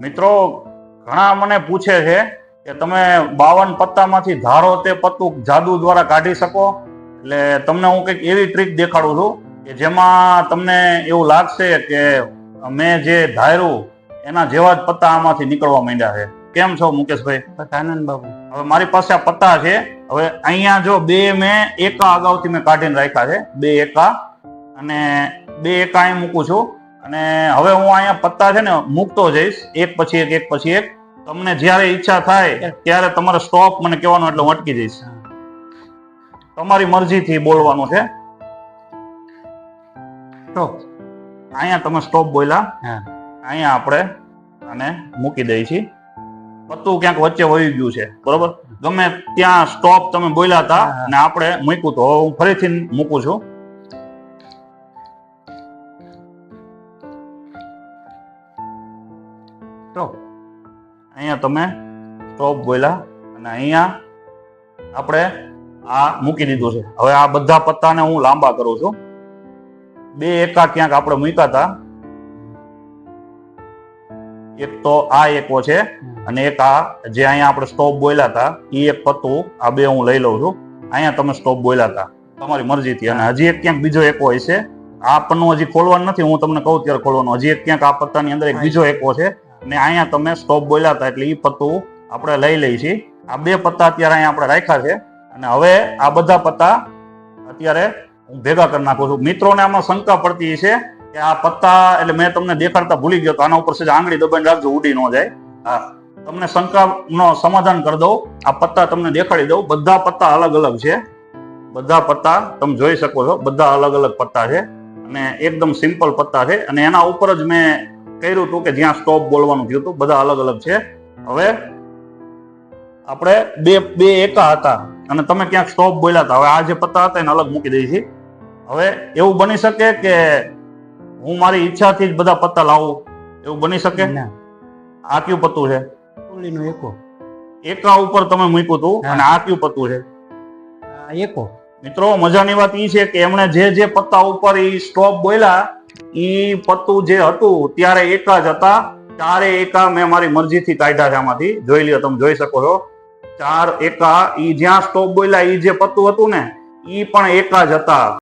મિત્રો ઘણા મને પૂછે છે કે તમે બાવન પત્તામાંથી ધારો તે પત્તું જાદુ દ્વારા કાઢી શકો? એટલે તમને હું કંઈક એવી ટ્રીક દેખાડું છું કે જેમાં તમને એવું લાગશે કે મેં જે ધાર્યું એના જેવા જ પત્તા આમાંથી નીકળવા માંડ્યા છે. કેમ છો મુકેશભાઈ? આનંદ બાબુ. હવે મારી પાસે આ પત્તા છે. હવે અહીંયા જો બે મેં એકા અગાઉથી મેં કાઢીને રાખ્યા છે બે એકા. અને બે એકા અહીં મૂકું છું. અને હવે હું અહીંયા પત્તા છે ને મૂકતો જઈશ. એક પછી એક એક પછી એક. તમને જ્યારે ઈચ્છા થાય ત્યારે તમારે સ્ટોપ મને કહેવાનું એટલે હું અટકી જઈશ. તમારી મરજીથી બોલવાનું છે. સ્ટોપ અહીંયા તમે સ્ટોપ બોલ્યા. હા. અહીંયા આપણે આને મૂકી દઈએ છીએ. પત્તું ક્યાંક વચ્ચે વહી ગયું છે. બરોબર? ગમે ત્યાં સ્ટોપ તમે બોલ્યા હતા. અને આપણે મૂક્યું તો. હું ફરીથી મૂકું છું. સ્ટોપ અહીંયા તમે સ્ટોપ બોલ્યા અને અહીંયા આપણે આ મૂકી દીધું છે. હવે આ બધા પત્તાને હું લાંબા કરું છું. બે એકા ક્યાંક આપણે મૂક્યા હતા. એક તો આ એકો છે અને એક આ જે અહીંયા આપણે સ્ટોપ બોલ્યા હતા એ એક પત્તું આ બે હું લઈ લઉં છું. અહીંયા તમે સ્ટોપ બોલ્યા હતા. તમારી મરજીથી અને હજી એક ક્યાંક બીજો એકો હોય છે આ પન્નું હજી ખોલવાનું નથી હું તમને કહું ત્યારે ખોલવાનું. હજી એક ક્યાંક આ પત્તાની અંદર એક બીજો એકો છે. અને અહીંયા તમે સ્ટોપ બોલ્યા હતા એટલે એ પત્તું આપણે લઈ લઈએ છીએ આ બે પત્તા અત્યારે અહીંયા આપણે રાખ્યા છે. અને હવે આ બધા પત્તા અત્યારે હું ભેગા કરી નાખું છું. મિત્રોને આમાં શંકા પડતી છે કે આ પત્તા એટલે મેં તમને દેખાડતા ભૂલી ગયો તો આના ઉપર સીધા આંગળી દબાઈને રાખજો, ઉડી ન જાય. હા. તમને શંકાનો સમાધાન કરી દઉં. આ પત્તા તમને દેખાડી દઉં. બધા પત્તા અલગ અલગ છે. બધા પત્તા તમે જોઈ શકો છો. બધા અલગ અલગ પત્તા છે. અને એકદમ સિમ્પલ પત્તા છે. અને એના ઉપર જ મેં કર્યું હતું કે જ્યાં સ્ટોપ બોલવાનું થયું હતું બધા અલગ અલગ છે. હવે આપણે બે બે એકા હતા અને તમે ક્યાંક સ્ટોપ બોલ્યા હતા. હવે આ જે પત્તા હતા એને અલગ મૂકી દઈએ છીએ. હવે એવું બની શકે કે હું મારી ઈચ્છાથી જ બધા પત્તા લાવું? એવું બની શકે? ના. આ કયું પત્તું છે? એકો. એકા ઉપર તમે મૂક્યું હતું અને આ કયું પત્તું છે? એકો. મિત્રો મજાની વાત એ છે કે એમણે જે જે પત્તા ઉપર એ સ્ટોપ બોલ્યા ઈ પત્તું જે હતું ત્યારે એક જ હતા. ચારે એકા મેં મારી મરજીથી કાઢ્યા છે આમાંથી. જોઈ લ્યો, તમે જોઈ શકો છો. ચાર એકા, ઈ જ્યાં સ્ટોપ બોલ્યા, ઈ જે પત્તું હતું ને, ઈ પણ એકા જ હતા.